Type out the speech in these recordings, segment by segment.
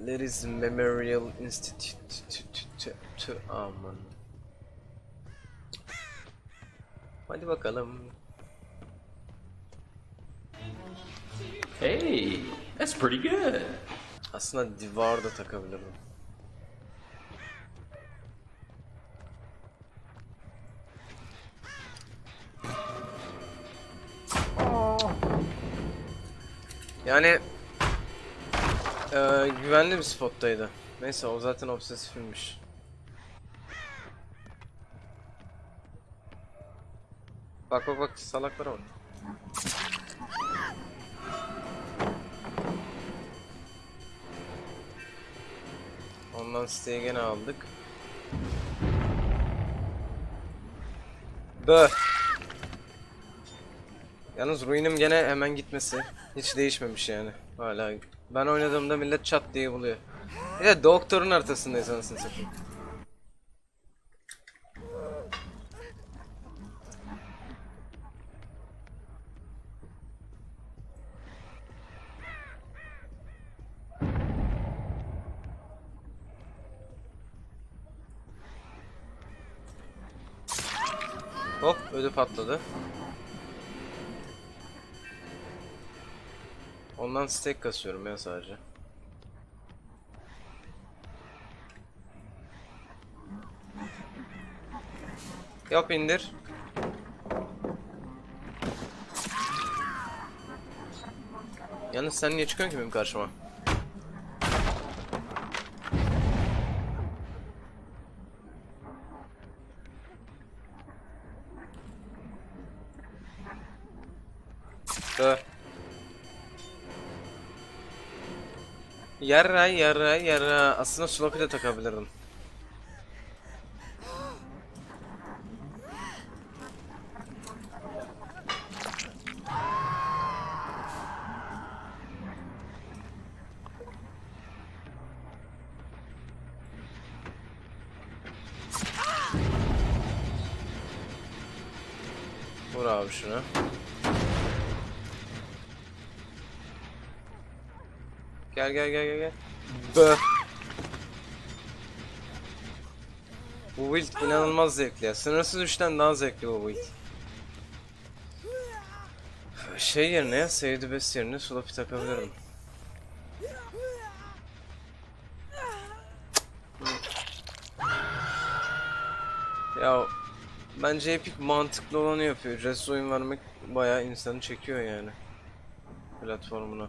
Ladies Memorial Institute aman. Hadi bakalım. Hey, that's pretty good. Aslında divar da takabilirdim. Yani eee, güvenli bir spottaydı. Neyse o zaten obsesifmiş. Bak bak bak salaklara bak. Ondan siteyi gene aldık. Bö. Yalnız ruinim gene hemen gitmesi. Hiç değişmemiş yani. Hala. Ben oynadığımda millet çat diye buluyor. Bir de doktorun haritasındayız anasını satayım. Hop ödü patladı. Ondan stack kasıyorum ya sadece. Yap indir. Yalnız sen niye çıkıyorsun ki benim karşıma? Dö. Yarra yarra yarra. Aslında sloppy de takabilirdim. Vur abi şunu. Gel gel gel gel gel. Bö. Bu build inanılmaz zevkli ya. Sınırsız üçten daha zevkli bu build. Şey yerine ya, Save Best yerine Sloppy takabilirim. Ya bence Epic mantıklı olanı yapıyor. Ücretsiz oyun vermek bayağı insanı çekiyor yani. Platformuna.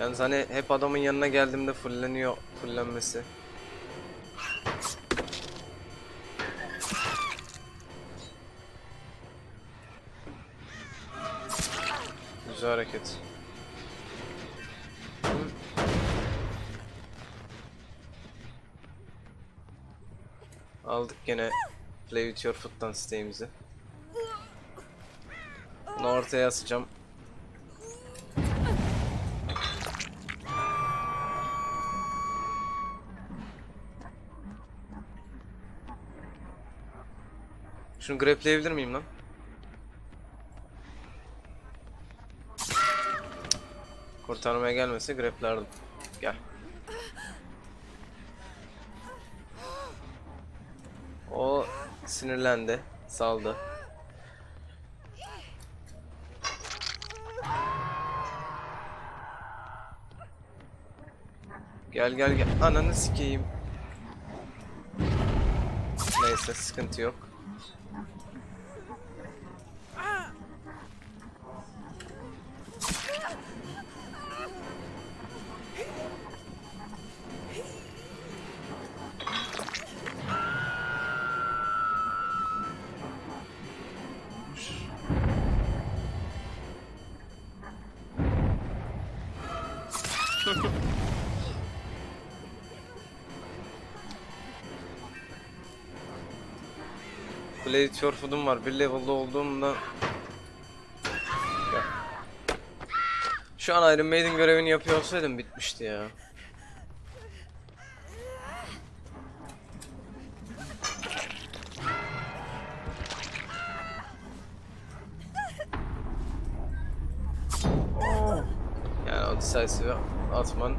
Yalnız hani hep adamın yanına geldiğimde fulleniyor, fullenmesi. Güzel hareket. Aldık gene Play with your foot'tan siteğimizi. Bunu ortaya asacağım. Şunu grepleyebilir miyim lan? Kurtarmaya gelmese greplerdim. Gel. O sinirlendi, saldı. Gel gel gel. Ananı sikeyim. Neyse sıkıntı yok. Vamos. Blade Your Food'um var. Bir level'da olduğumda... Gel. Şu an Iron Maiden görevini yapıyor olsaydım bitmişti ya. Yani o decisive atman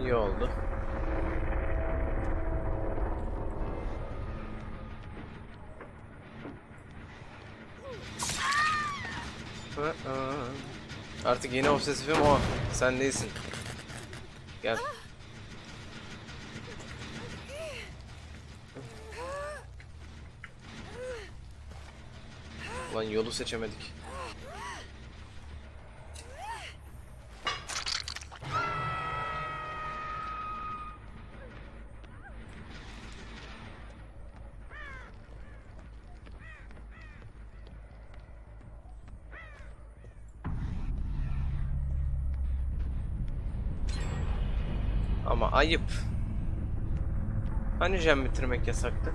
iyi oldu. Artık yeni obsesifim o. Sen değilsin. Gel. Lan yolu seçemedik. Ama ayıp. Hani jam bitirmek yasaktı?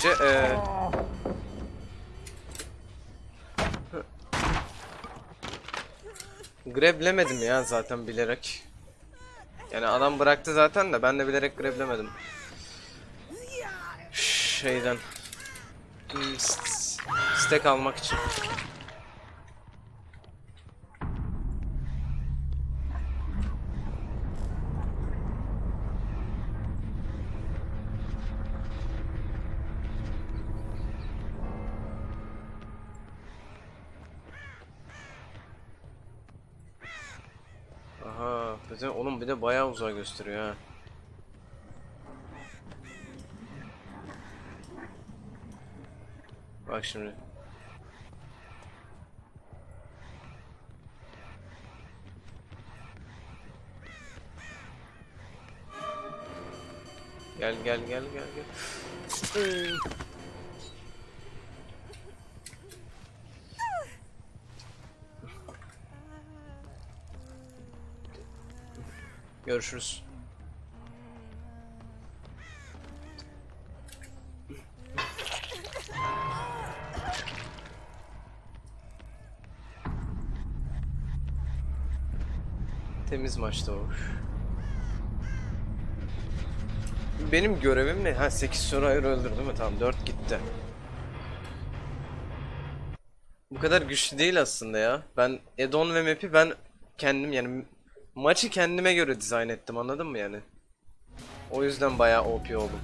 Ce eee Greblemedim ya zaten bilerek. Yani adam bıraktı zaten de ben de bilerek greblemedim. Şeyden. Hmm, almak için. Aha, bir de bir de bayağı uzağa gösteriyor ha. Bak şimdi. Gel gel gel gel gel. Görüşürüz. Temiz maçtı o. Benim görevim ne? Ha 8 Survivor öldürdü mü? Tamam 4 gitti. Bu kadar güçlü değil aslında ya. Ben Edon ve map'i ben kendim yani maçı kendime göre dizayn ettim anladın mı yani? O yüzden bayağı OP oldum.